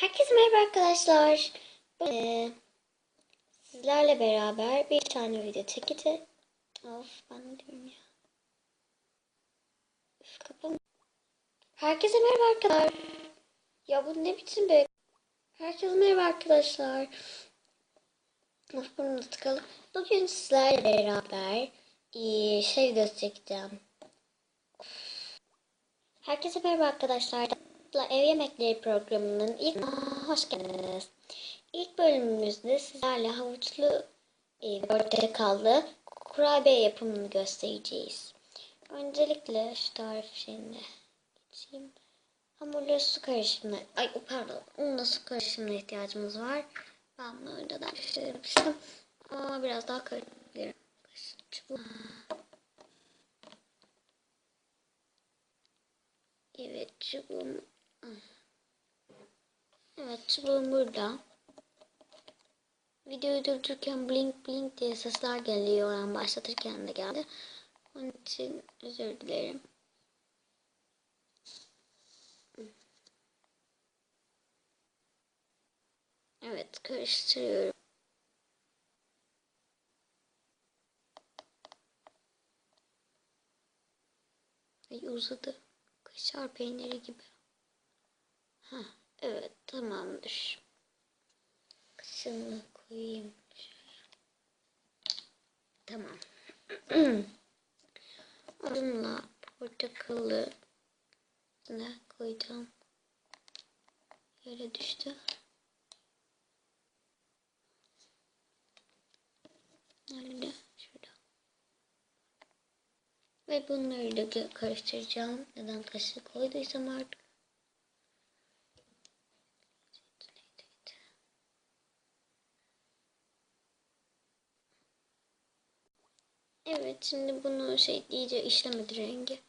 Herkese merhaba arkadaşlar. Ee, sizlerle beraber bir tane video çekeceğiz. Of ben ne diyorum ya. Üf kapanı. Herkese merhaba arkadaşlar. Ya bu ne biçim be? Herkese merhaba arkadaşlar. Of bunu tıkalı. Bugün sizlerle beraber ee, şey videosu çekeceğim. Herkese merhaba arkadaşlar. Ev Yemekleri programının ilk hoş geldiniz. İlk bölümümüzde sizlerle havuçlu e, portakallı kurabiye yapımını göstereceğiz. Öncelikle şu tarif şeyine geçeyim. Hamurla su karışımına, ay pardon, unla su karışımına ihtiyacımız var. Ben bunu önceden pişirmiştim. Ama biraz daha karıştırabilirim. Evet çubuğum. Evet çubuğum burada. Videoyu durdururken blink blink diye sesler geliyor. Yani başlatırken de geldi. Onun için özür dilerim. Evet karıştırıyorum. Ay uzadı. Kaşar peyniri gibi. Ha, evet tamamdır. Kısmını koyayım. Tamam. Onunla portakalı ne koyacağım. Yere düştü. Nerede? Şurada. Ve bunları da karıştıracağım. Neden kaşık koyduysam artık. Evet şimdi bunu şey iyice işlemedi rengi.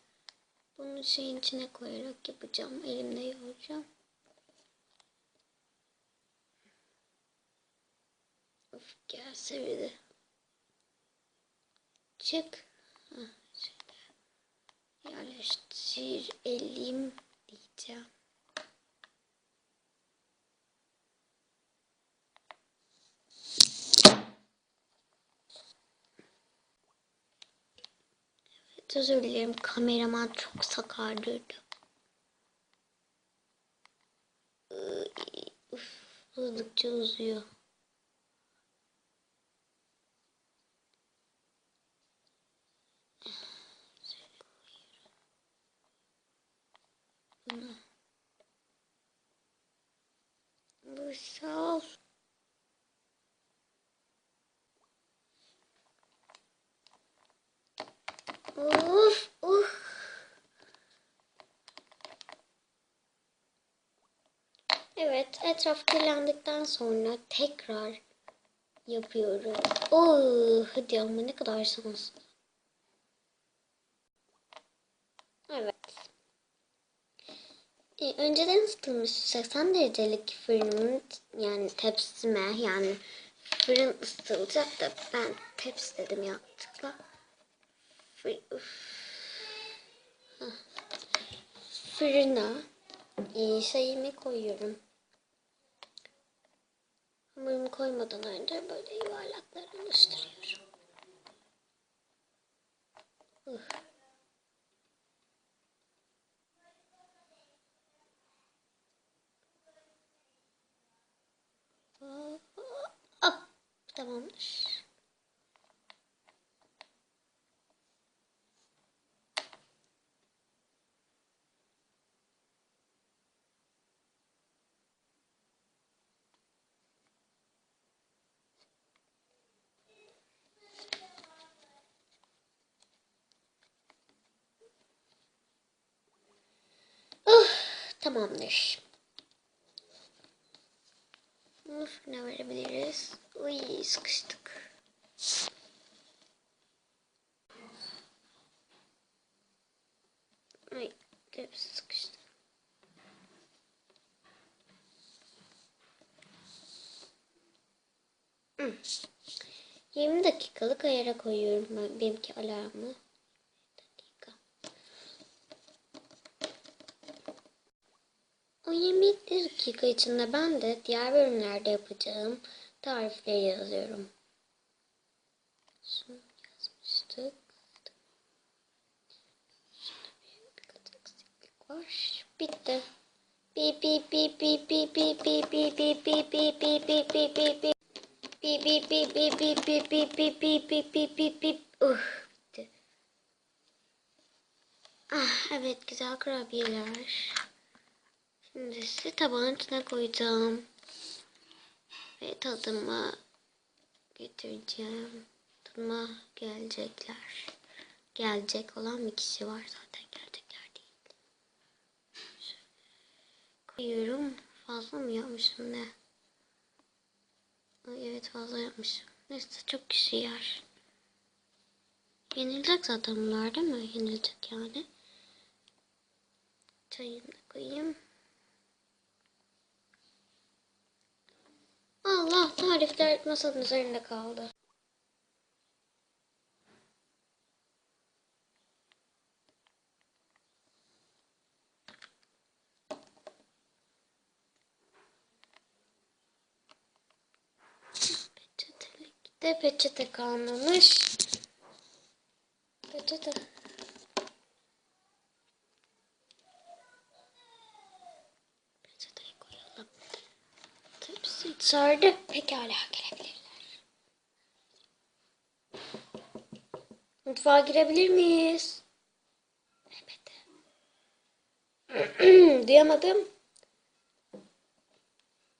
Bunu şeyin içine koyarak yapacağım. Elimle yoğuracağım. Of gelse bir de. Çık. Şöyle. Yerleştir elim diyeceğim. Özür dilerim kameraman çok sakar durdu. Uf, uzadıkça uzuyor. Bunu. Bu sağ ol. Of, of. Evet, etraf kirlendikten sonra tekrar yapıyorum. Oh, hadi ama ne kadar şanslı. Evet. Ee, önceden ısıtılmış 180 derecelik fırınımın yani tepsime yani fırın ısıtılacak da ben tepsi dedim yanlışlıkla. Fırına e, şeyimi koyuyorum. Hamurumu koymadan önce böyle yuvarlaklar oluşturuyorum. Uh. Tamamdır. Oh, tamamdır. Of, ne verebiliriz? Uy, sıkıştık. Ay, hepsi sıkıştı. Hmm. 20 dakikalık ayara koyuyorum ben benimki alarmı. Dakika. O yemeği bir dakika içinde ben de diğer bölümlerde yapacağım tarifleri yazıyorum. Şunu yazmıştık. Şurada eksiklik var. Bitti. Bip bip bip bip bip bip bip bip bip bip bip bip bip bip bip bip Bip bip bip bip bip bip bip bip bip bip bip bip bip Uh bitti. Ah evet güzel kurabiyeler. Şimdi sizi tabağın içine koyacağım. Ve tadıma getireceğim. Tadıma gelecekler. Gelecek olan bir kişi var zaten gelecekler değil. Koyuyorum. Fazla mı yapmışım ne? Evet fazla yapmışım. Neyse çok kişi yer. Yenilecek zaten bunlar değil mi? Yenilecek yani. Çayını koyayım. Allah tarifler masanın üzerinde kaldı. De peçete kalmamış. Peçete. Sardı. Pekala gelebilirler. Mutfağa girebilir miyiz? Elbette. Duyamadım.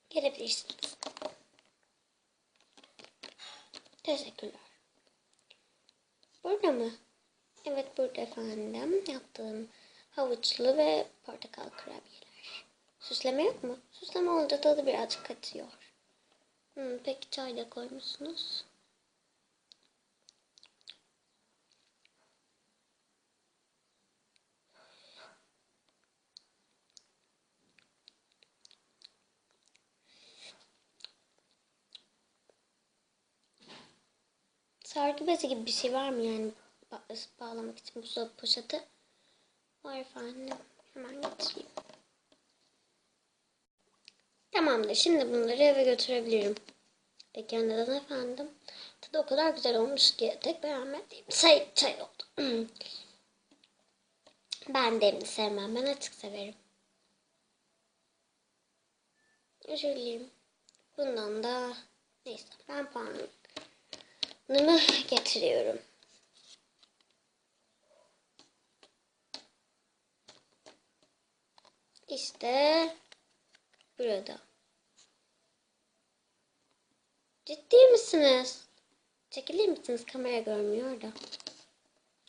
Gelebilirsiniz. Teşekkürler. Burada mı? Evet burada efendim. Yaptığım havuçlu ve portakal kurabiyeler. Süsleme yok mu? Süsleme olunca tadı birazcık kaçıyor. Hmm, peki çay da koymuşsunuz. Sargı bezi gibi bir şey var mı yani ba- bağlamak için buzdolabı poşeti? Var efendim. Hemen getireyim. Tamamdır. Şimdi bunları eve götürebilirim. Peki neden efendim? Tadı o kadar güzel olmuş ki tek beğenmediğim çay, çay oldu. ben demli sevmem. Ben açık severim. Özür dilerim. Bundan da neyse ben puanımı getiriyorum. İşte burada. Ciddi misiniz? Çekilir misiniz? Kamera görmüyor da.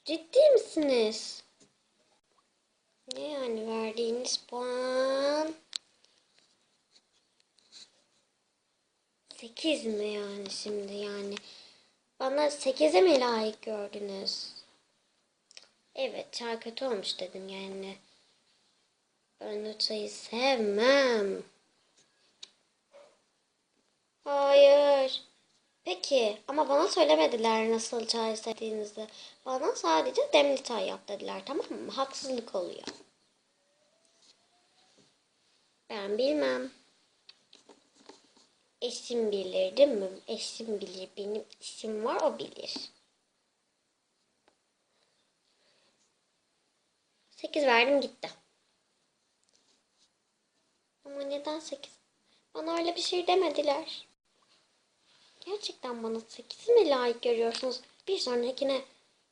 Ciddi misiniz? Ne yani verdiğiniz puan? 8 mi yani şimdi yani? Bana 8'e mi layık gördünüz? Evet çay kötü olmuş dedim yani. Ben o çayı sevmem. Hayır. Peki ama bana söylemediler nasıl çay sevdiğinizi. Bana sadece demli çay yap dediler tamam mı? Haksızlık oluyor. Ben bilmem. Eşim bilir değil mi? Eşim bilir. Benim işim var o bilir. Sekiz verdim gitti. Ama neden sekiz? Bana öyle bir şey demediler. Gerçekten bana sekiz mi layık görüyorsunuz? Bir sonrakine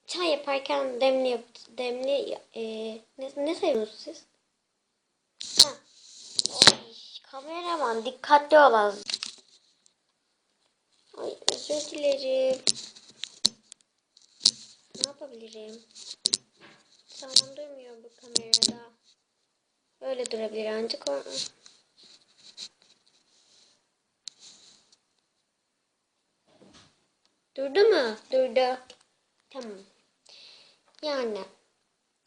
çay yaparken demli yap, demli e, ne, ne seviyorsunuz siz? Ha. Oy, kameraman dikkatli ol az. Ay özür dilerim. Ne yapabilirim? Sağlam durmuyor bu kamerada. Böyle durabilir ancak o... Durdu mu? Durdu. Tamam. Yani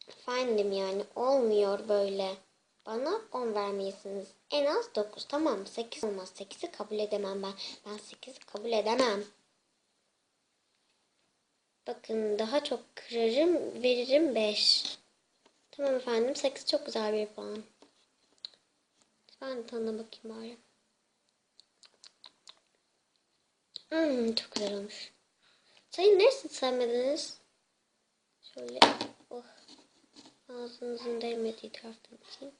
efendim yani olmuyor böyle. Bana 10 vermelisiniz. En az 9 tamam mı? 8 olmaz. 8'i kabul edemem ben. Ben 8'i kabul edemem. Bakın daha çok kırarım veririm 5. Tamam efendim 8 çok güzel bir puan. Ben de tadına bakayım bari. Hmm, çok güzel olmuş. Sayın neresini sevmediniz? Şöyle oh. Ağzınızın değmediği taraftan içeyim.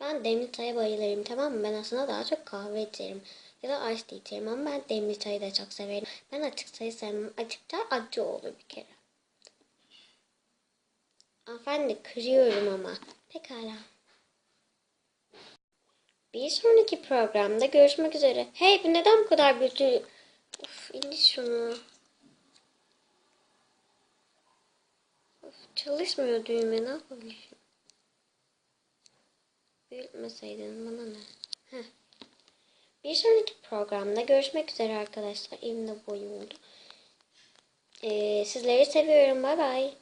Ben demli çaya bayılırım tamam mı? Ben aslında daha çok kahve içerim. Ya da ice tea içerim ama ben demli çayı da çok severim. Ben açık çayı sevmem. Açık çay acı olur bir kere. Hanımefendi kırıyorum ama. Pekala. Bir sonraki programda görüşmek üzere. Hey bu neden bu kadar büyütü? Of indir şunu. Of, çalışmıyor düğme ne yapabilirim? Büyütmeseydin bana ne? Heh. Bir sonraki programda görüşmek üzere arkadaşlar. Elimde boyu oldu. Ee, sizleri seviyorum. Bay bay.